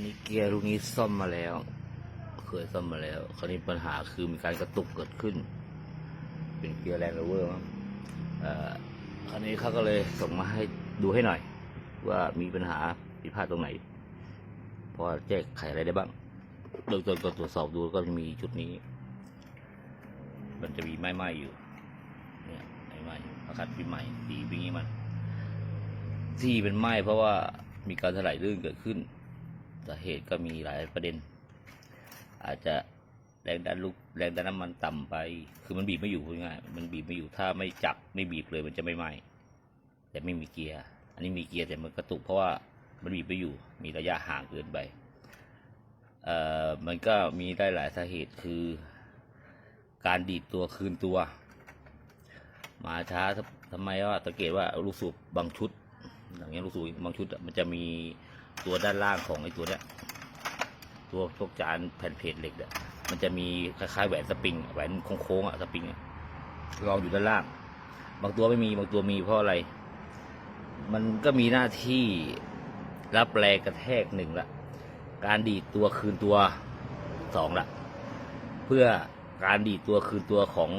นนี้เกียร์ลูกนี้ซ่อมมาแล้ว เคยซ่อมมาแล้ว คราวนี้ปัญหาคือมีการกระตุกเกิดขึ้น เป็นเกียร์แรงโรเวอร์มั้งเอ่อคราวนี้เขาก็เลยส่งมาให้ดูให้หน่อย ว่ามีปัญหาผิดพลาดตรงไหน พอแจ้งไขอะไรได้บ้างเบื้องต้นก็ตรวจสอบดูก็มีจุดนี้ มันจะมีไม้ไหม้อยู่ เนี่ยไม้ไหม้อาคัดปีใหม่สีปีนี้มัน ที่เป็นไหม้เพราะว่ามีการถลายลื่นเกิดขึ้นาเหตุก็มีหลายประเด็น อาจจะแรงดันลูกแรงดันน้ำมันต่ำไป คือมันบีบไม่อยู่ง่ายมันบีบไม่อยู่ถ้าไม่จับไม่บีบเลยมันจะไม่ไหม้แต่ไม่มีเกียร์ อันนี้มีเกียร์แต่มันกระตุกเพราะว่ามันบีบไม่อยู่ มีระยะห่างเกินไปเอ่อมันก็มีได้หลายสาเหตุคือ การดีดตัวคืนตัว มาช้าทำทำไมว่าสังเกตว่าลูกสูบบางชุด อย่างเงี้ยลูกสูบบางชุดมันจะมี ตัวด้านล่างของไอ้ตัวเนี้ยตัวพวกจานแผ่นเพจเหล็กเนี่ยมันจะมีคล้ายๆแหวนสปริงแหวนโค้งๆอะสปริงอะรองอยู่ด้านล่าง บางตัวไม่มีบางตัวมีเพราะอะไร มันก็มีหน้าที่รับแรงกระแทกหนึ่งละการดีดตัวคืนตัวสองละเพื่อการดีดตัวคืนตัวของ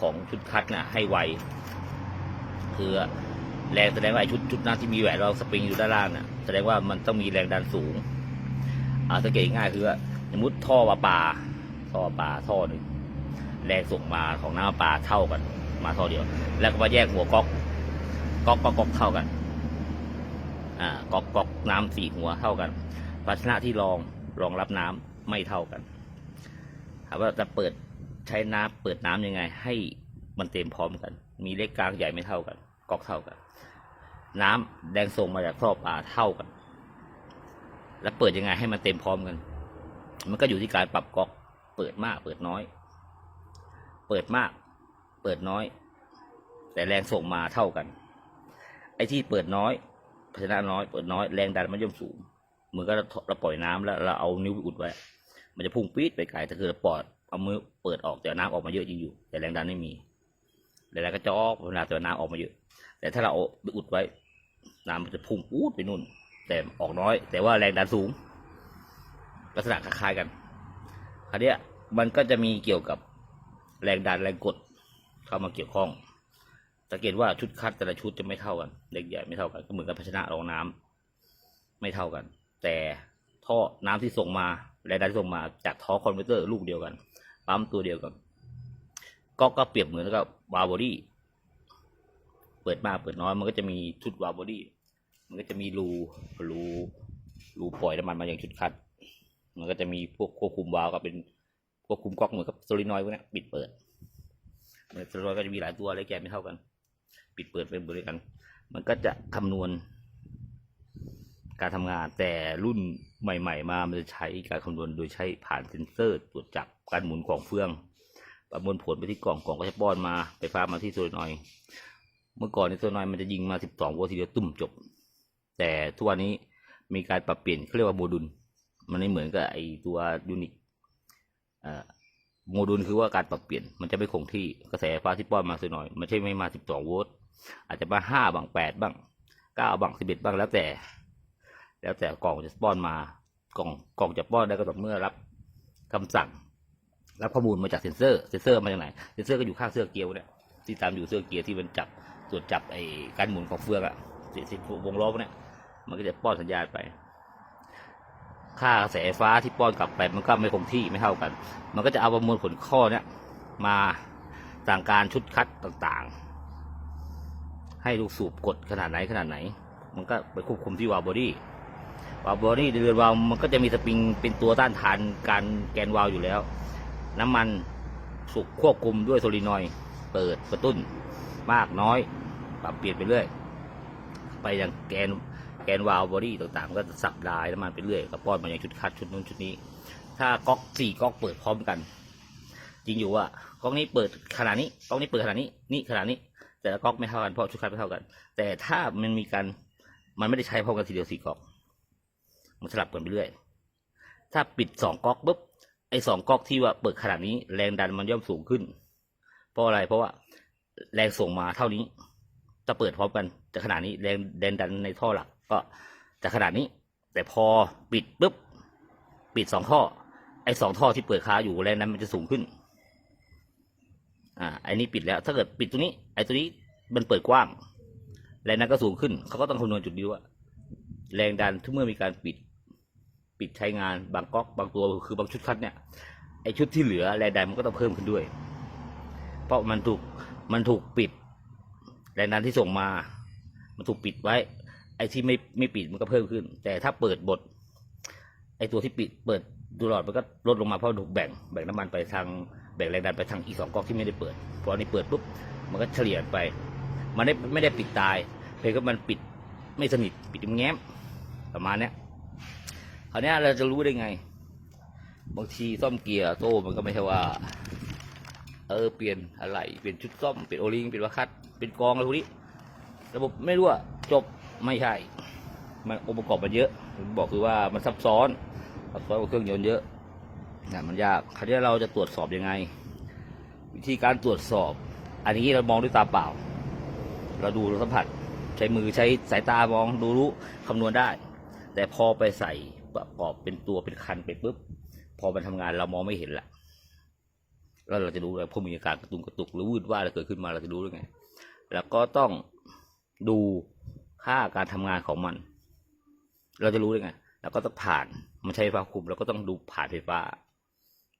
ของชุดคัดน่ะให้ไวคือ แรงแสดงว่าไอ้ชุดชุดนั้นที่มีแหวนรองสปริงอยู่ด้านล่างน่ะแสดงว่ามันต้องมีแรงดันสูงอ่าสังเกตง่ายคือว่าสมมติท่อปลาปลาท่อปลาท่อหนึ่งแรงส่งมาของน้ำปลาเท่ากัน มาท่อเดียว แล้วก็มาแยกหัวก๊อกก๊อกก๊อกก๊อกเท่ากัน อ่าก๊อกก๊อกน้ำสี่หัวเท่ากันภาชนะที่รองรองรับน้ำไม่เท่ากันถามว่าจะเปิดใช้น้ำเปิดน้ำยังไง ให้มันเต็มพร้อมกัน มีเล็กกลางใหญ่ไม่เท่ากันก๊อกเท่ากัน น้ำแรงส่งมาจากท่อปลาเท่ากัน แล้วเปิดยังไงให้มันเต็มพร้อมกัน มันก็อยู่ที่การปรับก๊อก เปิดมาก เปิดน้อย เปิดมาก เปิดน้อย แต่แรงส่งมาเท่ากัน ไอ้ที่เปิดน้อยภาชนะน้อยเปิดน้อยแรงดันมันย่อมสูงเหมือนกับเราปล่อยน้ำแล้วเราเอานิ้วอุดไว้ มันจะพุ่งปี๊ดไปไกลแต่คือเราปอยเอามือเปิดออกแต่น้ำออกมาเยอะจริงอยู่ แต่แรงดันไม่มีแรงดันก็จะออกเวลาแต่น้ำออกมาเยอะ แต่ถ้าเราอาไปอุดไว้ น้ำมันจะพุ่งอูดไปนู่น แต่ออกน้อย แต่ว่าแรงดันสูง ลักษณะคล้ายๆกันคราวเนี้ยมันก็จะมีเกี่ยวกับแรงดันแรงกดเข้ามาเกี่ยวข้อง สังเกตว่าชุดคัดแต่ละชุดจะไม่เท่ากันเล็กใหญ่ไม่เท่ากันก็เหมือนกับภาชนะรองน้ำไม่เท่ากัน แต่ท่อน้ำที่ส่งมาแรงดันที่ส่งมาจากท่อคอนเวอร์เตอร์ลูกเดียวกันปั๊มตัวเดียวกันก็ก็เปรียบเหมือนกับวาล์วบอดี้ เปิดมากเปิดน้อยมันก็จะมีชุดวาล์วบอดี้มันก็จะมีรูรูรูปล่อยน้ำมันมาอย่างชุดคัด มันก็จะมีพวกควบคุมวาล์วกับเป็นควบคุมก๊อกเหมือนกับโซลินอยด์พวกนี้ปิดเปิดมันโซลินอยด์ก็จะมีหลายตัวเล็กใหญ่ไม่เท่ากัน ปิดเปิดเป็นบริกัน มันก็จะคำนวณ การทำงานแต่รุ่นใหม่ ๆ มา มันจะใช้การคำนวณโดยใช้ผ่านเซ็นเซอร์ตรวจจับการหมุนของเฟือง ประมวลผลไปที่กล่องกล่องก็จะป้อนมาไฟฟ้ามาที่โซลินอยด์ เมื่อก่อนในโซนอยมันจะยิงมา 12 โวลต์ทีเดียวตุ่มจบ แต่ทุกวันนี้มีการปรับเปลี่ยนเขาเรียกว่าโมดูล มันไม่เหมือนกับไอตัวยูนิคเอ่อโมดูลคือว่าการปรับเปลี่ยน มันจะไม่คงที่กระแสไฟฟ้าที่ป้อนมาสักหน่อยมันใช่ไม่มา 12 โวลต์อาจจะมา 5บ้าง 8 บ้าง 9บ้าง 11 บ้างแล้วแต่ แล้วแต่กล่องจะป้อนมากล่องกล่องจะป้อนได้ก็ต่อเมื่อรับคำสั่งรับข้อมูลมาจากเซ็นเซอร์ เซ็นเซอร์มาจากไหน เซ็นเซอร์ก็อยู่ข้างเสื้อเกียร์เนี่ย ที่ตามอยู่เสื้อเกียร์ที่มันจับ ตรวจจับไอ้การหมุนของเฟืองอะสิบวงล้อพวกเนี่ยมันก็จะป้อนสัญญาณไป ค่ากระแสไฟฟ้าที่ป้อนกลับไปมันก็ไม่คงที่ไม่เท่ากัน มันก็จะเอาประมวลผลข้อเนี้ยมาสั่งการชุดคัดต่างๆ ให้ลูกสูบกดขนาดไหนขนาดไหน มันก็ไปควบคุมที่วาล์วบอดี้วาล์วบอดี้เรือนวาล์วมันก็จะมีสปริงเป็นตัวต้านทานการแกนวาล์วอยู่แล้ว น้ำมันสุกควบคุมด้วยโซลินอยด์เปิดกระตุ้นมากน้อย ปรับเปลี่ยนไปเรื่อย ไปอย่างแกนแกนวาล์วบอดี้ต่างๆ ก็จะสับลายน้ำมันไปเรื่อยก็ป้อนมาอย่างชุดคัดชุดนู้นชุดนี้ ถ้าก๊อกสี่ก๊อกเปิดพร้อมกัน จริงอยู่ว่าก๊อกนี้เปิดขนาดนี้ก๊อกนี้เปิดขนาดนี้นี่ขนาดนี้ แต่ละก๊อกไม่เท่ากันเพราะชุดคัดไม่เท่ากัน แต่ถ้ามันมีการมันไม่ได้ใช้พร้อมกันทีเดียวสี่ก๊อก มันสลับกันไปเรื่อย ถ้าปิดสองก๊อกปุ๊บไอ้สองก๊อกที่ว่าเปิดขนาดนี้ แรงดันมันย่อมสูงขึ้น เพราะอะไรเพราะว่า แรงส่งมาเท่านี้ ถ้าเปิดพร้อมกันจะขนาดนี้แรงแรงดันในท่อหลัก ก็จะขนาดนี้ แต่พอปิดปุ๊บปิดสองท่อ ไอ้สองท่อที่เปิดค้าอยู่แรงนั้นมันจะสูงขึ้น อ่าไอ้นี้ปิดแล้ว ถ้าเกิดปิดตัวนี้ ไอ้ตัวนี้มันเปิดกว้างแรงนั้นก็สูงขึ้น เขาก็ต้องคำนวณจุดนี้ว่าแรงดันทุกเมื่อมีการปิด ปิดใช้งานบางก๊อกบางตัวคือบางชุดคัดเนี่ยไอ้ชุดที่เหลือแรงดันมันก็ต้องเพิ่มขึ้นด้วย เพราะมันถูกมันถูกปิด แรงดันที่ส่งมา มันถูกปิดไว้ ไอ้ที่ไม่ไม่ปิดมันก็เพิ่มขึ้น แต่ถ้าเปิดบท ไอ้ตัวที่ปิดเปิดดูหลอดมันก็ลดลงมาเพราะถูกแบ่งแบ่งน้ำมันไปทางแบ่งแรงดันไปทางอีกสองก๊อกที่ไม่ได้เปิดพออันนี้เปิดปุ๊บมันก็เฉลี่ยไป มันไม่ไม่ได้ปิดตาย เพียงแค่มันปิดไม่สนิทปิดแง้มประมาณเนี้ยคราวเนี้ยเราจะรู้ได้ไง บางทีซ่อมเกียร์โต้มันก็ไม่ใช่ว่า เออเปลี่ยนอะไรเปลี่ยนชุดซ่อมเปลี่ยนโอลิงเปลี่ยนวาคัดเป็นกองอะไรพวกนี้ระบบไม่รู้อะจบไม่ใช่ มันองค์ประกอบมันเยอะผมบอกคือว่ามันซับซ้อนซับซ้อนกว่าเครื่องยนต์เยอะเนี่ยมันยากคราวนี้เราจะตรวจสอบยังไง วิธีการตรวจสอบ อันนี้เรามองด้วยตาเปล่า เราดูเราสัมผัสใช้มือใช้สายตามองดูรู้คำนวณได้ แต่พอไปใส่ประกอบเป็นตัวเป็นคันไปปุ๊บพอมันทำงานเรามองไม่เห็นละ แล้วเราจะรู้เลยพวกมีอาการกระตุกกระตุกหรือวืดว่าอะไรเกิดขึ้นมาเราจะรู้ได้ไง แล้วก็ต้องดูค่าการทำงานของมัน เราจะรู้ได้ไง แล้วก็ต้องผ่านมันใช้ไฟฟ้าคุมเราก็ต้องดูผ่านไฟฟ้า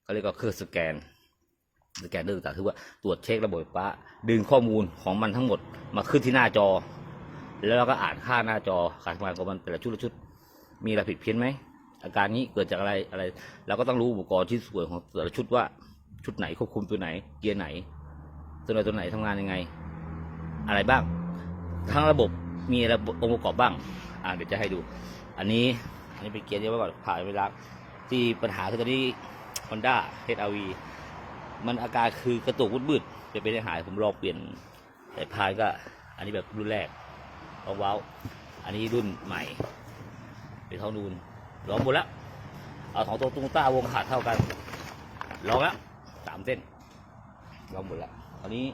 เขาเรียกว่าเครื่องสแกนสแกนเดอร์ต่างๆคือว่าตรวจเช็คระบบไฟฟ้า ดึงข้อมูลของมันทั้งหมดมาขึ้นที่หน้าจอ แล้วเราก็อ่านค่าหน้าจอการทำงานของมันแต่ละชุดละชุด มีอะไรผิดเพี้ยนไหมอาการนี้เกิดจากอะไรอะไรเราก็ต้องรู้อุปกรณ์ที่ส่วนของแต่ละชุดว่า ชุดไหนควบคุมตัวไหน เกียร์ไหน ตัวไหนตัวไหนทำงานยังไง อะไรบ้าง ทั้งระบบมีอะไรองค์ประกอบบ้าง อ่าเดี๋ยวจะให้ดู อันนี้อันนี้เป็นเกียร์เดียวไว้ก่อนผ่านเวลาที่ปัญหาคือตอนนี้ Honda HRV มันอาการคือกระตุกบืดๆจะเป็นหายผมลองเปลี่ยนสายพานก็ อันนี้แบบรุ่นแรกเอาว้าวอันนี้รุ่นใหม่ เป็นเท่านูนลองหมดแล้วเอาของตัวตุ้งต้าวงขาดเท่ากันลองแล้ว สามเส้นลองหมดแล้วตอนนี้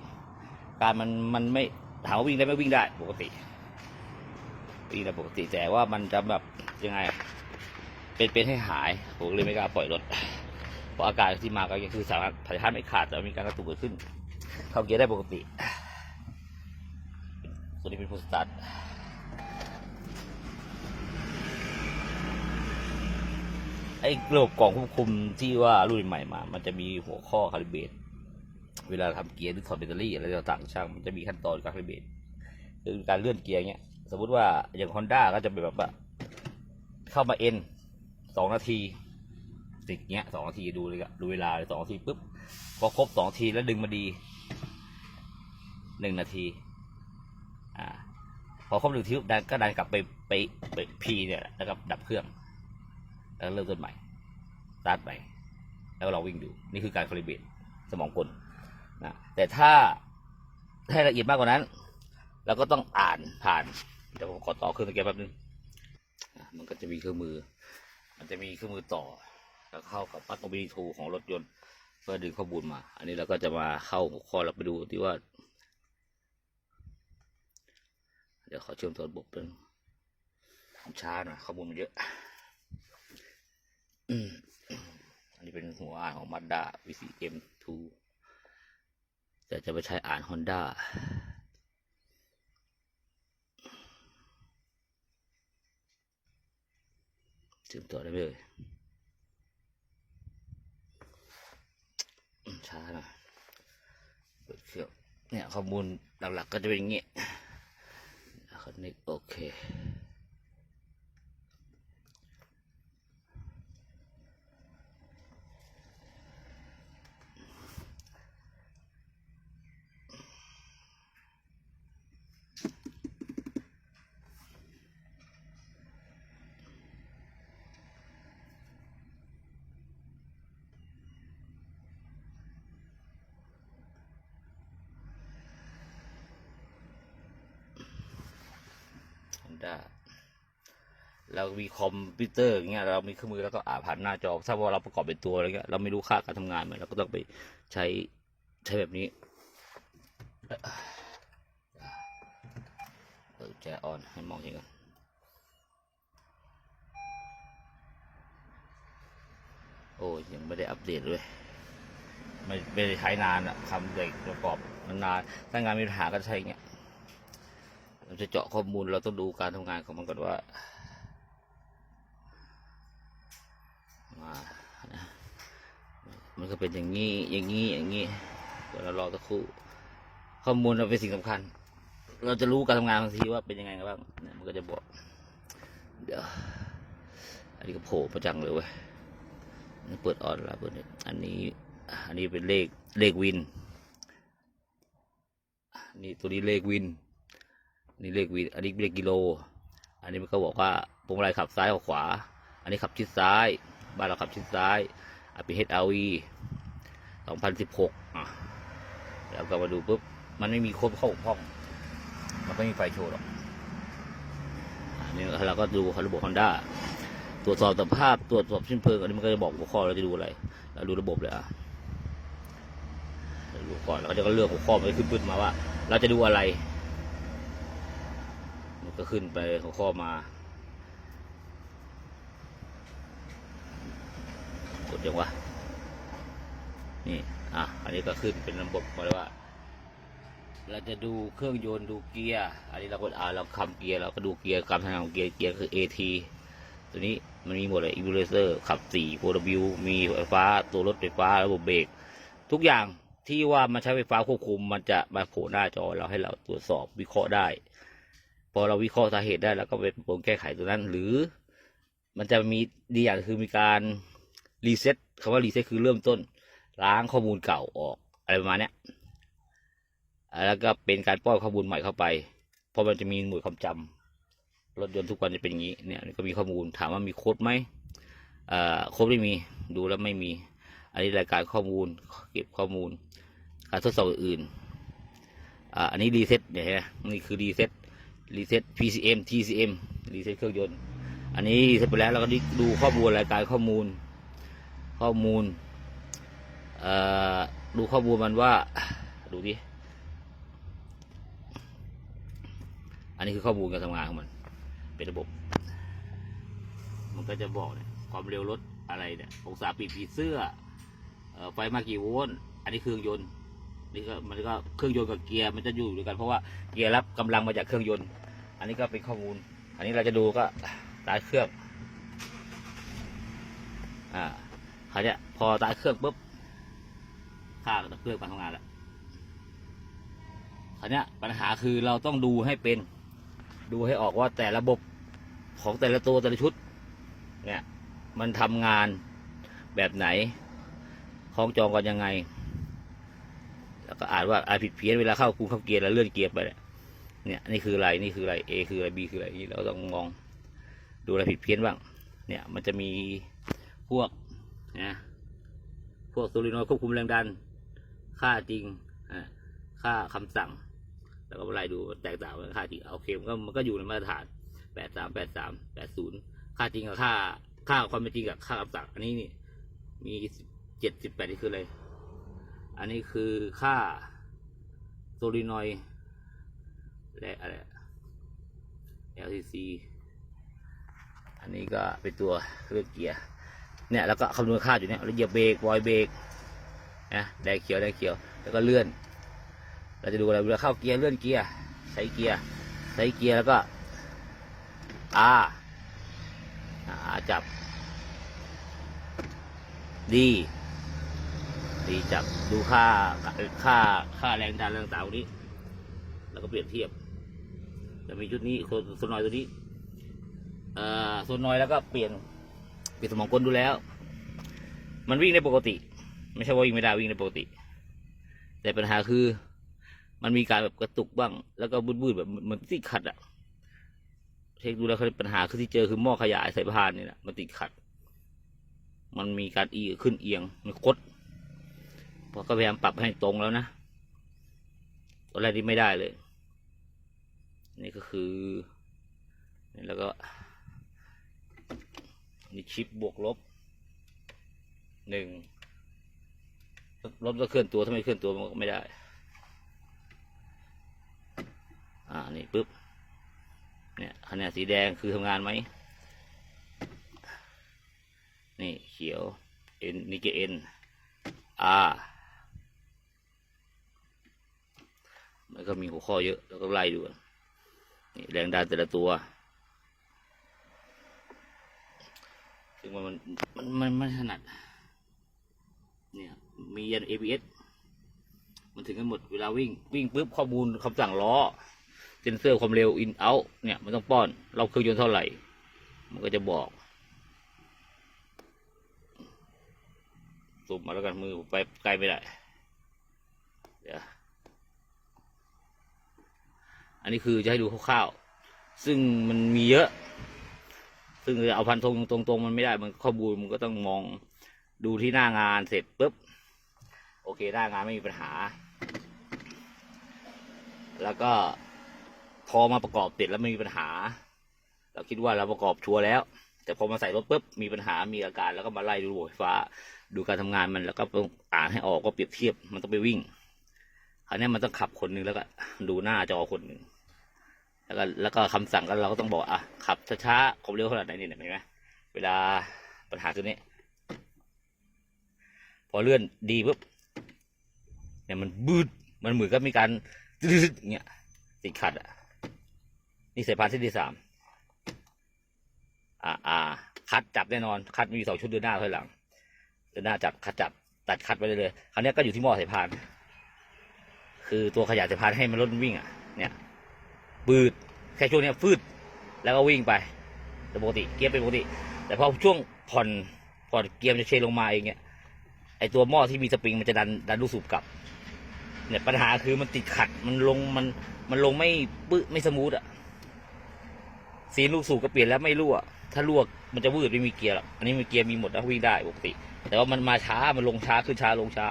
การมันมันไม่ถามว่าวิ่งได้ไหมวิ่งได้ปกติวิ่งได้ปกติแต่ว่ามันจะแบบยังไง เป็นเป็นให้หายผมเลยไม่กล้าปล่อยรถเพราะอาการที่มาก็คือสามารถสายพานไม่ขาดแต่มีการกระตุกเกิดขึ้นเข้าเกียร์ได้ปกติตัวนี้เป็นฟูสตาร์ ไอ้ระบบกล่องควบคุมที่ว่ารุ่นใหม่มา มันจะมีหัวข้อคาลิเบตเวลาทำเกียร์หรือถอดแบตเตอรี่อะไรต่างๆช่าง มันจะมีขั้นตอนการคาลิเบตคือการเลื่อนเกียร์เงี้ย สมมุติว่าอย่างฮอนด้าก็จะเป็นแบบว่าเข้ามาเอ็นสองนาทีติดเงี้ยสองนาทีดูเลยดูเวลาสองนาทีปุ๊บพอครบสองนาทีแล้วดึงมาดีหนึ่งนาทีอ่าพอครบหนึ่งนาทีก็ดันกลับไปไปไปพีเนี่ยแล้วก็ดับเครื่อง แล้วเริ่มต้นใหม่สตาร์ทใหม่แล้วเราวิ่งดู นี่คือการคาลิเบตสมองกลนะแต่ถ้าให้ละเอียดมากกว่านั้นเราก็ต้องอ่านผ่าน เดี๋ยวผมขอต่อเครื่องตะเกียบแป๊บนึงมันก็จะมีเครื่องมือ มันจะมีเครื่องมือต่อ แล้วเข้ากับปลั๊ก OBD2 ของรถยนต์เพื่อดึงข้อมูลมา อันนี้เราก็จะมาเข้าหัวข้อเราไปดูที่ว่า เดี๋ยวขอเชื่อมต่อระบบเป็นงช้าหน่อยข้อมูลมันเยอะ อันนี้เป็นหัวอ่านของ Mazda VCM2 แต่จะไปใช้อ่าน Honda เชื่อมต่อได้ไหมเลยช้าหน่อยเปิดเครื่องเนี่ยข้อมูลหลักๆก็จะเป็นอย่างงี้คอนเนคโอเค Honda เรามีคอมพิวเตอร์อย่างเงี้ยเรามีเครื่องมือแล้วก็อ่านผ่านหน้าจอ ถ้าว่าเราประกอบเป็นตัวอะไรเงี้ยเราไม่รู้ค่าการทำงานมันเราก็ต้องไปใช้ใช้แบบนี้เปิดแจออนให้มองเห็นกันโอ้ยยังไม่ได้อัปเดตเลยไม่ไม่ได้ใช้นานอะทำเด็กประกอบนานถ้างานมีปัญหาก็ใช่เงี้ยเราจะเจาะข้อมูลเราต้องดูการทำงานของมันก่อนว่า มันก็เป็นอย่างนี้ อย่างนี้ อย่างนี้เดี๋ยวเรารอสักครู่ ข้อมูลเราเป็นสิ่งสำคัญ เราจะรู้การทำงานบางทีว่าเป็นยังไงกันบ้างเนี่ยมันก็จะบอก เดี๋ยว อันนี้ก็โผล่ประจังเลยเว้ยเปิดออนแล้วเปิดนี่ยอันนี้ อันนี้เป็นเลข เลขวิน นี่ตัวนี้เลขวิน นี่เลขวิน อันนี้เลขกิโล อันนี้มันก็บอกว่าพวงมาลัยขับซ้ายกับขวา อันนี้ขับชิดซ้าย บ้านเราขับชิดซ้าย อะเป็น HRV 2016อะแล้วก็มาดูปุ๊บ มันไม่มีครบเข้าห้อง มันไม่มีไฟโชว์หรอกนนี้เราก็ดูระบบ Honda ตรวจสอบสภาพตรวจสอบชิ้นเพลิงอันนี้มันก็จะบอกหัวข้อเราจะดูอะไร เราดูระบบเลยอะดูก่อนแล้วก็จะเลือกหัวข้อมันขึ้นปึ๊ดมาว่า เราจะดูอะไร มันก็ขึ้นไปหัวข้อมา กดยังวะนี่อะอันนี้ก็ขึ้นเป็นระบบมาเลยว่า เราจะดูเครื่องยนต์ดูเกียร์ อันนี้เราก็อ่าเราคำเกียร์เราก็ดูเกียร์การทำงานของเกียร์เกียร์คือ AT ตัวนี้มันมีหมดเลยอิมูเลเซอร์ขับสี่โ w มีไฟฟ้าตัวรถไฟฟ้าระบบเบรกทุกอย่างที่ว่ามันใช้ไฟฟ้าควบคุมมันจะมาโผล่หน้าจอเราให้เราตรวจสอบวิเคราะห์ได้ พอเราวิเคราะห์สาเหตุได้แล้วก็ไปปรงแก้ไขตัวนั้น หรือ มันจะมีดีอย่างคือมีการ รีเซ็ตคำว่ารีเซ็ตคือเริ่มต้น ล้างข้อมูลเก่าออกอะไรประมาณนี้แล้วก็เป็นการป้อนข้อมูลใหม่เข้าไป เพราะมันจะมีหน่วยความจำรถยนต์ทุกวันจะเป็นอย่างนี้เนี่ยก็มีข้อมูลถามว่ามีโค้ดไหมอ่าโค้ดไม่มีดูแล้วไม่มี อันนี้รายการข้อมูลเก็บข้อมูล การทดสอบอื่นอ่าอันนี้รีเซ็ตเนี่ยฮะนี่คือรีเซ็ตรีเซ็ต PCM TCM รีเซ็ตเครื่องยนต์ อันนี้รีเซ็ตไปแล้วเราก็ดูข้อมูลรายการข้อมูล ข้อมูลดูข้อมูลมันว่า ดูดิ อันนี้คือข้อมูลการทำงานของมัน เป็นระบบ มันก็จะบอกเนี่ยความเร็วรถอะไรเนี่ย องศาปีกผีเสื้ออไฟมากี่โวลต์ อันนี้เครื่องยนต์ นี่ก็มันก็เครื่องยนต์กับเกียร์มันจะอยู่ด้วยกันเพราะว่าเกียร์รับกำลังมาจากเครื่องยนต์ อันนี้ก็เป็นข้อมูล อันนี้เราจะดูก็ตายเครื่อง อ่าาวเนี้ยพอตายเครื่องปุ๊บค่าเครื่องการทำงานแล้วคราวเนี้ยปัญหาคือเราต้องดูให้เป็น ดูให้ออกว่าแต่ระบบของแต่ละตัวแต่ละชุด เนี่ย มันทำงานแบบไหนคล้องจองกันยังไง แล้วก็อ่านว่าอ่านผิดเพี้ยนเวลาเข้าคูเข้าเกียร์แล้วเลื่อนเกียร์ไปเนี่ยเนี่ยนี่คืออะไรนี่คืออะไร A คืออะไร B คืออะไรนี่เราต้องมองดูอะไรผิดเพี้ยนบ้าง เนี่ยมันจะมีพวก นะพวกโซลิโนยควบคุมแรงดัน ค่าจริงอ่าค่าคำสั่ง แล้วก็ไล่ดูแตกต่างกันค่าจริงโอเคมันก็มันก็อยู่ในมาตรฐานแปดสามแปดสามแปดศูนย์ค่าจริงกับค่าค่าความเป็นจริงกับค่าคำสั่ง อันนี้นี่มีเจ็ดสิบแปดนี่คืออะไร อันนี้คือค่าโซลินอยและอะไร LCC อันนี้ก็เป็นตัวเลือกเกียร์ เนี่ยแล้วก็คำนวณค่าอยู่เนี่ยแล้วเหยียบเบรกบอยเบรกนะแดงเขียวแดงเขียวแล้วก็เลื่อน เราจะดูอะไรเวลาเข้าเกียร์เลื่อนเกียร์ใช้เกียร์ใช้เกียร์แล้วก็ R R จับ D D จับดูค่าค่าค่าแรงดันแรงต่างๆพวนี้ แล้วก็เปรียบเทียบจะมีชุดนี้โซโซนอยตัวนี้เอ่อโซนอยแล้วก็เปลี่ยน ปลี่ยนสมองกลดูแล้ว มันวิ่งได้ปกติ ไม่ใช่ว่าวิ่งไม่ได้วิ่งได้ปกติ แต่ปัญหาคือ มันมีการแบบกระตุกบ้าง แล้วก็บูดๆแบบเหมันติดขัดอะเช็คดูแล้วปัญหาคือที่เจอคือหม้อขยายสายพานนี่แหละมันติดขัด มันมีการอีขึ้นเอียงมันคดพอก็พยายามปรับให้ตรงแล้วนะตอนแรกนี่ไม่ได้เลย นี่ก็คือนี่แล้วก็ นี่ชิปบวกลบหนึ่งรถก็เคลื่อนตัวถ้าไม่เคลื่อนตัวมันก็ไม่ได้ อ่า นี่ปุ๊บ เนี่ยคะแนนสีแดงคือทำงานไหม นี่เขียว N นี่เกียร์ N R มันก็มีหัวข้อเยอะ แล้วก็ไล่ดูนี่แรงดันแต่ละตัว ซึ่งมันมันมันไม่ถนัด เนี่ย มียัน ABS มันถึงกันหมดเวลาวิ่ง วิ่งปุ๊บข้อมูลคำสั่งล้อเซนเซอร์ความเร็ว in out เนี่ยมันต้องป้อน เราเครื่องยนต์เท่าไหร่ มันก็จะบอกซูมมาแล้วกันมือไปใกล้ไม่ได้เดี๋ยวอันนี้คือจะให้ดูคร่าวๆ ซึ่งมันมีเยอะ ซึ่งเอาพันธงตรงๆมันไม่ได้มันข้อมูลมันก็ต้องมองดูที่หน้างานเสร็จปุ๊บโอเคหน้างานไม่มีปัญหา แล้วก็พอมาประกอบเสร็จแล้วไม่มีปัญหา เราคิดว่าเราประกอบชัวร์แล้ว แต่พอมาใส่รถปุ๊บมีปัญหามีอาการแล้วก็มาไล่ดูระบบไฟฟ้า ดูการทำงานมันแล้วก็ต้องอ่านให้ออกก็เปรียบเทียบมันต้องไปวิ่งคราวนี้มันต้องขับคนหนึ่งแล้วก็ดูหน้าจอคนหนึ่ง แล้วก็แล้วก็คำสั่งก็เราก็ต้องบอกอะขับช้าๆความเร็วขนาดไหนนี่เห็นไหมเวลาปัญหาตัวนี้ พอเลื่อนดีปุ๊บเนี่ยมันบืดมันเหมือนกับมีการดึ๊ดเงี้ยติดขัดอะนี่สายพานเส้นที่สามอ่าอ่าคัดจับแน่นอน คัดมีสองชุดเดินหน้าถอยหลัง เดินหน้าจับคัดจับ ตัดคัดไปเลยเลยคราวนี้ก็อยู่ที่หม้อสายพาน คือตัวขยายสายพานให้มันลดวิ่งอะเนี่ย บืดแค่ช่วงนี้ฟืดแล้วก็วิ่งไปแต่ปกติเกียร์เป็นปกติ แต่พอช่วงผ่อนผ่อนเกียร์จะเชนลงมาเองเนี่ยไอตัวหม้อที่มีสปริงมันจะดันดันลูกสูบกลับ เนี่ยปัญหาคือมันติดขัดมันลงมันมันลงไม่ปื้ไม่สมูทอะซีนลูกสูบก็เปลี่ยนแล้วไม่รั่วถ้ารั่วมันจะวืดไม่มีเกียร์หรอกอันนี้มีเกียร์มีหมดแล้ววิ่งได้ปกติ แต่ว่ามันมาช้ามันลงช้าขึ้นช้าลงช้า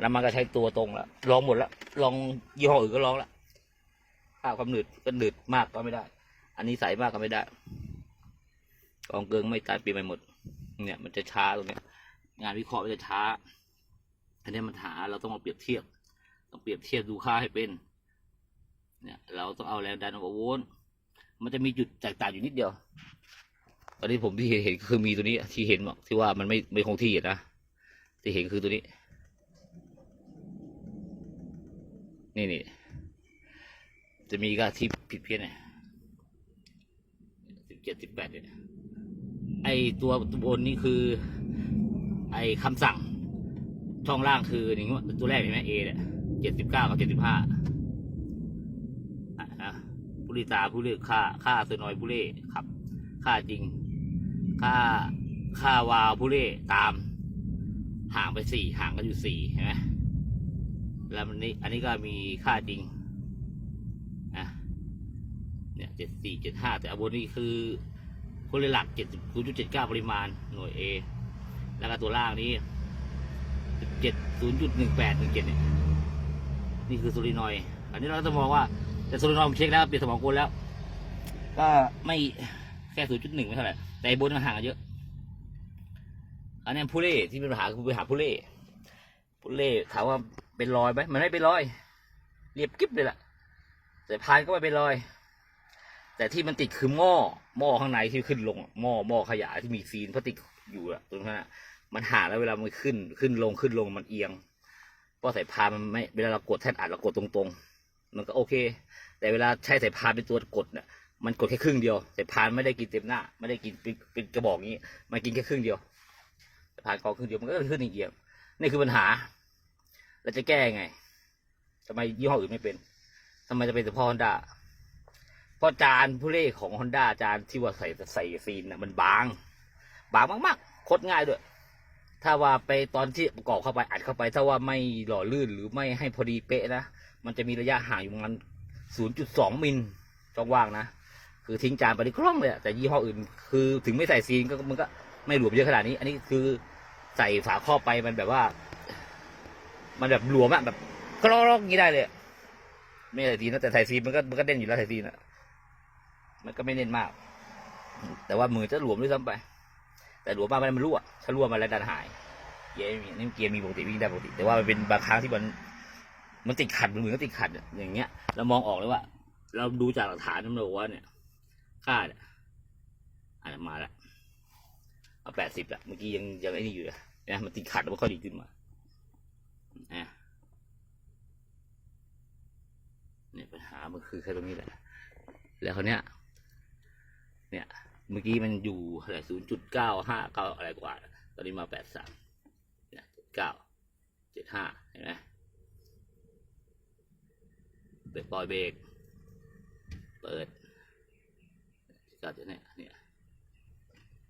แล้วมันก็ใช้ตัวตรงแล้วลองหมดแล้วลองยี่ห้ออื่นก็ลองแล้ว ค่าวความหนืดก็หนืดมากก็ไม่ได้ อันนี้ใสมากก็ไม่ได้กองเกิงไม่ตายปีไปหมด เนี่ย มันจะช้าตรงเนี้ย งานวิเคราะห์มันจะช้าอันนี้มันหาเราต้องมาเปรียบเทียบ ต้องเปรียบเทียบดูค่าให้เป็น เนี่ย เราต้องเอาแรงดันกับโวลต์มันจะมีจุดแตกต่างอยู่นิดเดียวตอนนี้ผมที่เห็นเห็นคือมีตัวนี้ที่เห็นบอกที่ว่ามันไม่ไม่คงที่นะที่เห็นคือตัวนี้ นี่นี่ จะมีก็ที่ผิดเพี้ยนเนี่ยสิบเจ็ดสิบแปดเนี่ยไอตัวบนนี่คือ ไอคำสั่ง ช่องล่างคืออย่างงี้ตัวแรกเห็นไหมเอเนี่ยเจ็ดสิบเก้ากับเจ็ดสิบห้าผู้ลิตาผู้เลือกค่าค่าเซนอยผู้เล่ครับค่าจริง ค่าค่าวาวผู้เล่ตาม ห่างไปสี่ห่างกันอยู่สี่เห็นไหมแล้วมันนี่อันนี้ก็มีค่าจริงอะเนี่ยเจ็ดสี่เจ็ดห้าแต่อันบนนี้คือคนเลยหลักเจ็ดศูนย์จุดเจ็ดเก้าปริมาณหน่วย A แล้วก็ตัวล่างนี้เจ็ดศูนย์จุดหนึ่งแปดหนึ่งเจ็ดเนี่ยนี่คือโซลินอยด์อันนี้เราก็จะมองว่าแต่โซลินอยด์ผมเช็คแล้วเปลี่ยนสมองกลแล้ว ก็ไม่แค่ศูนย์จุดหนึ่งไม่เท่าไหร่แต่ไอ้บนมันห่างกันเยอะ อันนี้ผู้เล่ที่เป็นปัญหาคือไปหาผู้เล่ผู้เล่ถามว่าเป็นรอยไหมมันไม่เป็นรอย เรียบกิ๊บเลยล่ะแต่พานก็ไม่เป็นรอย แต่ที่มันติดคือหม้อหม้อข้างในที่ขึ้นลงหม้อหม้อขยะที่มีซีนพลาสติกอยู่อะตรงนั้นอมันห่างแล้วเวลามันขึ้นขึ้นลงขึ้นลงมันเอียงเพราะสายพานมันไม่เวลาเรากดแท่นอัดเรากดตรงๆ มันก็โอเค แต่เวลาใช้สายพานเป็นตัวกดเนี่ยมันกดแค่ครึ่งเดียวสายพานไม่ได้กินเต็มหน้า ไม่ได้กินเป็นกระบอกนี้ มันกินแค่ครึ่งเดียวสายพานกองครึ่งเดียวมันก็ขึ้นเอียงนี่คือปัญหาแล้วจะแก้ไงทำไมยี่ห้ออื่นไม่เป็นทำไมจะเป็นแต่พ่อฮอนด้า พราะจานผู้เล่ของฮอนด้าจานที่ว่าใส่ใส่ซีนน่ะมันบาง บางมากๆคดง่ายด้วย ถ้าว่าไปตอนที่ประกอบเข้าไปอัดเข้าไป ถ้าว่าไม่หล่อลื่นหรือไม่ให้พอดีเป๊ะนะมันจะมีระยะห่างอยู่ประมาณ0.2มิลช่องว่างนะ คือทิ้งจานไปในคล่องเลยแต่ยี่ห้ออื่น คือถึงไม่ใส่ซีนก็มันก็ไม่หลวมเยอะขนาดนี้ อันนี้คือใส่ฝาครอบไปมันแบบว่า มันแบบหลวมอะแบบกรอกๆอย่างนี้ได้เลย ไม่ใส่ซีนนะแต่ใส่ซีนมันก็มันก็เด่นอยู่แล้วใส่ซีนอะ มันก็ไม่เน้นมาก แต่ว่ามือจะหลวมด้วยซ้ำไป แต่หลวมมากมันรั่วถ้ารั่วมาแล้วดันหายเกียร์ไม่มีนี่เกียร์มีปกติวิ่งได้ปกติ แต่ว่ามันเป็นบางครั้งที่มัน มันติดขัดมือกับติดขัดอย่างเงี้ย เรามองออกเลยว่า เราดูจากหลักฐานมันบอกว่าเนี่ยค่าเนี่ยอะมาล้วเอาแปดสิบละเมื่อกี้ยังยังไอ้นี่อยู่เลยนะมันติดขัดแล้วมันค่อยดีขึ้นมานะเนี่ยปัญหามันคือแค่ตรงนี้แหละ แล้วเขาวเนี้ย เนี่ย เมื่อกี้มันอยู่อะไรศูนย์จุดเก้าห้าเก้าอะไรกว่า ตอนนี้มาแปดสามเนี่ยเจ็ดเก้าเจ็ดห้าเห็นไหมเบรกปล่อยเบรก เปิดก็จะเนี่ยเนี่ย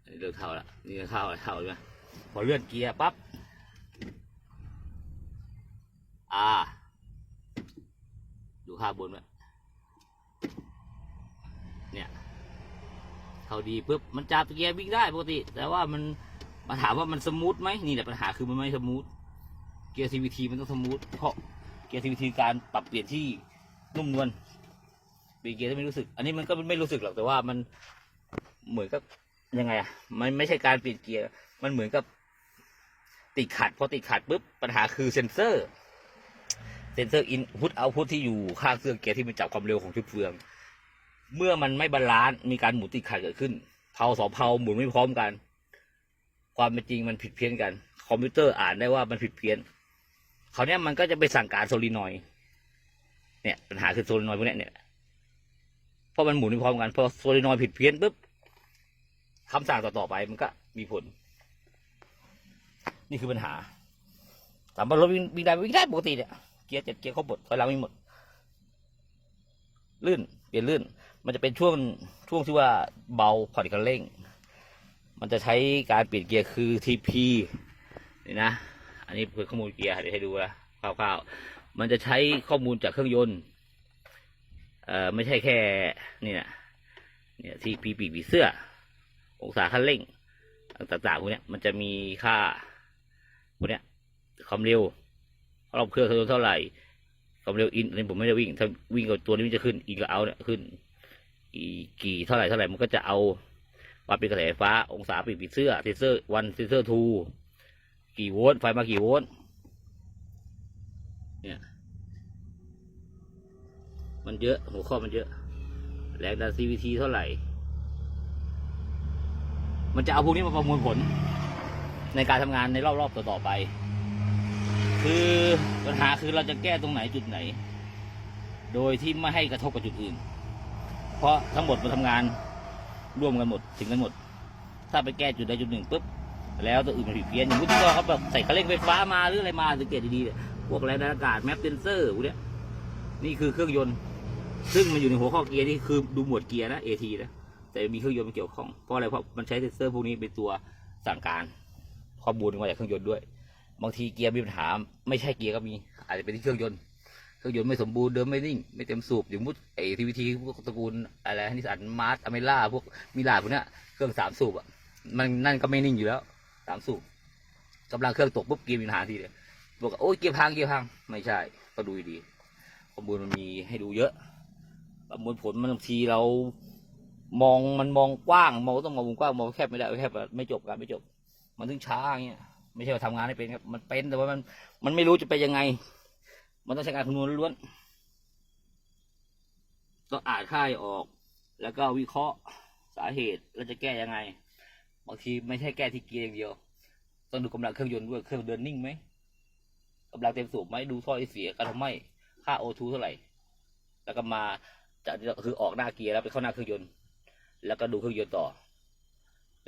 อันนี้เริ่มเข้าแล้วนี่เข้าเข้าใช่ไหมพอเลื่อนเกียร์ปั๊บอ่า ดูข้างบนไว้นี่ย เขาดีปุ๊บมันจับเกียร์วิ่งได้ปกติ แต่ว่ามันมาถามว่ามันสมูทไหมนี่แหละปัญหาคือมันไม่สมูทเกียร์ CVT มันต้องสมูทเพราะเกียร์ CVT การปรับเปลี่ยนที่นุ่มนวลเปลี่ยนเกียร์ที่ไม่รู้สึก อันนี้มันก็ไม่รู้สึกหรอกแต่ว่ามันเหมือนกับยังไงอะมันไม่ใช่การเปลี่ยนเกียร์มันเหมือนกับติดขัดพอติดขัดปุ๊บปัญหาคือเซ็นเซอร์ เซ็นเซอร์อินพุตเอาพุตที่อยู่ข้างเครื่องเกียร์ที่มันจับความเร็วของชุดเฟือง เมื่อมันไม่บาลานซ์มีการหมุนติดขัดเกิดขึ้นเพาสองเพาหมุนไม่พร้อมกัน ความเป็นจริงมันผิดเพี้ยนกัน คอมพิวเตอร์อ่านได้ว่ามันผิดเพี้ยนคราวเนี้ยมันก็จะไปสั่งการโซลินอยด์เนี่ยปัญหาคือโซลินอยด์พวกนี้เนี่ยเพราะมันหมุนไม่พร้อมกันพอโซลินอยด์ผิดเพี้ยนปุ๊บคำสั่งต่อๆไปมันก็มีผล นี่คือปัญหาถามว่ารถวิ่งวิ่งได้วิ่งได้ปกติเนี่ยเกียร์เจ็ดเกียร์ครบหมดถอยหลังไม่หมด ลื่น เปลี่ยนลื่น มันจะเป็นช่วงช่วงที่ว่าเบาผ่อนคันเร่ง มันจะใช้การเปลี่ยนเกียร์คือ TP นี่นะ อันนี้คือข้อมูลเกียร์เดี๋ยวให้ดูนะคร่าวๆมันจะใช้ข้อมูลจากเครื่องยนต์ เอ่อไม่ใช่แค่นี่นะเนี่ย TP ปีกผีเสื้อ องศาคันเร่งต่างๆพวกเนี้ยมันจะมีค่าพวกเนี้ยความเร็วรอบเครื่องเท่าไหร่ความเร็วอินนี้ผมไม่ได้วิ่ง ถ้าวิ่งกับตัวนี้มันจะขึ้นอินกับเอาเนี่ยขึ้น กี่เท่าไหร่เท่าไหร่มันก็จะเอาวัดเป็นกระแสไฟฟ้าองศาปีกผีเสื้อเซนเซอร์วันเซนเซอร์ทูกี่โวลต์ไฟมากี่โวลต์เนี่ยมันเยอะ หัวข้อมันเยอะแรงดัน CVT เท่าไหร่ มันจะเอาพวกนี้มาประมวลผล ในการทำงานในรอบๆต่อๆไป คือปัญหาคือเราจะแก้ตรงไหนจุดไหน โดยที่ไม่ให้กระทบกับจุดอื่น เพราะทั้งหมดมันทำงานร่วมกันหมดถึงกันหมด ถ้าไปแก้จุดใดจุดหนึ่งปุ๊บแล้วตัวอื่นมันผิดเพี้ยนอย่างที่ว่าเขาแบบใส่คันเร่งไฟฟ้ามาหรืออะไรมาสังเกตดีๆเนี่ยพวกแรงดันอากาศแมปเซนเซอร์พวกเนี้ยนี่คือเครื่องยนต์ ซึ่งมันอยู่ในหัวข้อเกียร์นี่คือดูหมวดเกียร์นะ AT นะแต่มีเครื่องยนต์มาเกี่ยวข้องเพราะอะไรเพราะมันใช้เซนเซอร์พวกนี้เป็นตัวสั่งการข้อมูลมาจากเครื่องยนต์ด้วย บางทีเกียร์มีปัญหาไม่ใช่เกียร์ก็มีอาจจะเป็นที่เครื่องยนต์ เครื่องยนต์ไม่สมบูรณ์เดิมไม่นิ่ง ไม่เต็มสูบอย่างมุดไอทีวีทีพวกตระกูลอะไรนิสสันมาร์ทอเมล่าพวกมิลาพวกเนี้ยเครื่องสามสูบอะมันนั่นก็ไม่นิ่งอยู่แล้วสามสูบกำลังเครื่องตกปุ๊บเกียร์มีปัญหาทีเดียวบอกว่าโอ้ยเกียร์พังเกียร์พังไม่ใช่ ก็ดูดีข้อมูลมันมีให้ดูเยอะประมวลผลมันบางทีเรามองมันมองกว้างมองต้องมองมุมกว้างมองแคบไม่ได้แคบไม่จบกันไม่จบ มันถึงช้าอย่างเงี้ยไม่ใช่ว่าทำงานไม่เป็นครับมันเป็นแต่ว่ามันมันไม่รู้จะไปยังไง มันต้องใช้การคำนวณล้วนต้องอ่านค่ายออก แล้วก็วิเคราะห์สาเหตุแล้วจะแก้ยังไงบางทีไม่ใช่แก้ที่เกียร์อย่างเดียว ต้องดูกำลังเครื่องยนต์ด้วยเครื่องเดินนิ่งไหมกำลังเต็มสูบไหมดูท่อที่เสียการทำไหมค่าโอทูเท่าไหร่ แล้วก็มาจะคือออกหน้าเกียร์แล้วไปเข้าหน้าเครื่องยนต์ แล้วก็ดูเครื่องยนต์ต่อ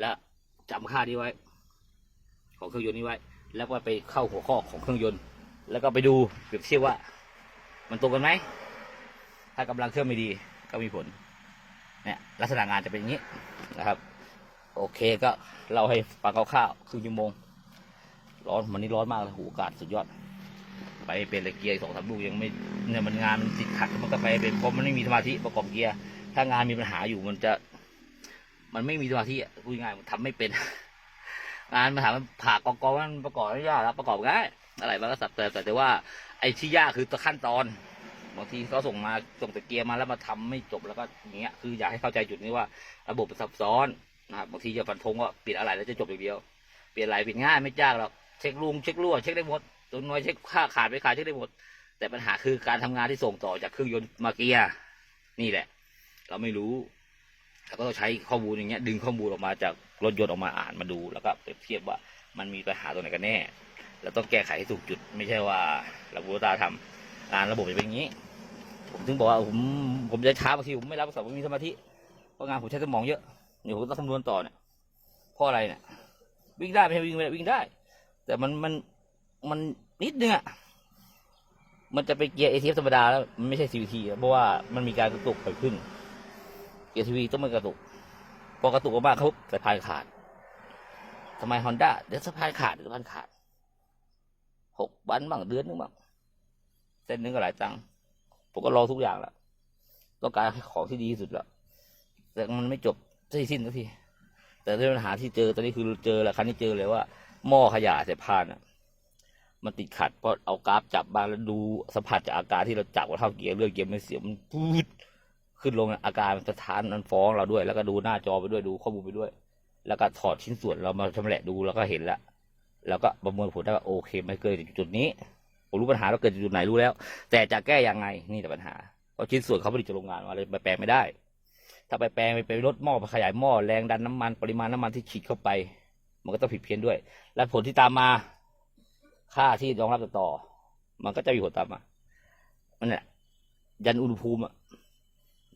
แล้วจำค่านี้ไว้ ของเครื่องยนต์นี้ไว้ แล้วก็ไปเข้าหัวข้อของเครื่องยนต์ แล้วก็ไปดูเปรียบเทียบว่า มันตรงกันไหม ถ้ากำลังเครื่องไม่ดีก็มีผล เนี่ยลักษณะงานจะเป็นอย่างนี้นะครับ โอเคก็เราให้ฟังคร่าวๆครึ่งชั่วโมง ร้อนวันนี้ร้อนมากเลยหูอากาศสุดยอด ไปเป็นเลยเกียร์สองสามลูกยังไม่เนี่ยมันงานมันติดขัดมันก็ไปเป็นเพราะมันไม่มีสมาธิประกอบเกียร์ถ้างานมีปัญหาอยู่มันจะ มันไม่มีสมาธิอะพูดง่ายมันทำไม่เป็นงานมาถามมันผ่ากองกอมันประกอบไม่ยากแล้วประกอบง่าย อะไรมันก็สับแต่แต่ว่าไอ้ที่ยากคือตัวขั้นตอนบางทีเขาส่งมาส่งแต่เกียร์มาแล้วมาทำไม่จบแล้วก็อย่างเงี้ยคืออยากให้เข้าใจจุดนี้ว่าระบบมันซับซ้อนนะครับบางทีจะฟันธงว่าเปลี่ยนอะไรแล้วจะจบอย่างเดียว เปลี่ยนอะไรเปลี่ยนง่ายไม่ยากหรอกเช็คลุงเช็ครั่วเช็คได้หมดตัวน้อยเช็คค่าขาดไปขาดเช็คได้หมด แต่ปัญหาคือการทำงานที่ส่งต่อจากเครื่องยนต์มาเกียร์นี่แหละ เราไม่รู้แล้วก็ต้องใช้ข้อมูลอย่างเงี้ยดึงข้อมูลออกมาจากรถยนต์ออกมาอ่านมาดูแล้วก็เปรียบเทียบว่ามันมีปัญหาตรงไหนกันแน่ แล้วต้องแก้ไขให้ถูกจุด ไม่ใช่ว่าระบบตาทำงานระบบจะเป็นอย่างนี้ ผมถึงบอกว่าผมผมจะช้าบางทีผมไม่รับโทรศัพท์ผมมีสมาธิเพราะงานผมใช้สมองเยอะเดี๋ยวผมต้องคำนวณต่อเนี่ยเพราะอะไรเนี่ยวิ่งได้ไม่ใช่วิ่งไม่ได้วิ่งได้ แต่มันมันมันนิดนึงอะมันจะไปเกียร์ ATF ธรรมดาแล้วมันไม่ใช่ CVT อะเพราะว่ามันมีการกระตุกเกิดขึ้นเกียร์ทีวีต้องไม่กระตุกพอกระตุกมากๆเขาสายพานขาดทำไมฮอนด้าเดี๋ยวสะพานขาดเดี๋ยวสะพานขาด หกวันบ้างเดือนนึงบ้างเส้นนึงก็หลายตังค์ผมก็รอทุกอย่างแล้วต้องการของที่ดีที่สุดแล้วแต่มันไม่จบที่สิ้นสักทีแต่เรื่องปัญหาที่เจอตอนนี้คือเจอแล้วครั้นี้เจอเลยว่า หม้อขยะสายพานอะ มันติดขัดเพราะเอากราฟจับบางแล้วดูสัมผัสจากอาการที่เราจับว่าเท่าเกียร์เลื่อนเกียร์ไม่เสียมันพูดขึ้นลงอาการมันสะท้านมันฟ้องเราด้วย แล้วก็ดูหน้าจอไปด้วยดูข้อมูลไปด้วย แล้วก็ถอดชิ้นส่วนเรามาชำแหละดูแล้วก็เห็นแล้ว แล้วก็ประเมินผลได้ว่าโอเคไม่เกินจุดนี้ผมรู้ปัญหาเราเกิดจุดไหนรู้แล้ว แต่จะแก้ยังไงนี่แต่ปัญหาเพราะชิ้นส่วนเขาผลิตจากโรงงานมาเลยไปแปลงไม่ได้ ถ้าไปแปลงไปไปลดหม้อไปขยายหม้อแรงดันน้ำมันปริมาณน้ำมันที่ฉีดเข้าไป มันก็ต้องผิดเพี้ยนด้วย และผลที่ตามมาค่าที่รองรับต่อ มันก็จะมีผลตามมามันเนี่ยยันอุณหภูมิอะ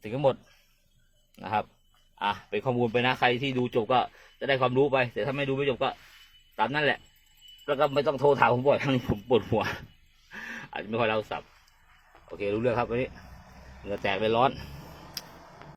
ถึงทั้งหมดนะครับ อะเป็นข้อมูลไปนะใครที่ดูจบก็จะได้ความรู้ไป แต่ถ้าไม่ดูไม่จบก็ตามนั่นแหละ แล้วก็ไม่ต้องโทรถามผมบ่อยทั้งนี้ผมปวดหัวอาจจะไม่ค่อยเล่าสับ โอเครู้เรื่องครับวันนี้เหงื่อแตกเลยร้อน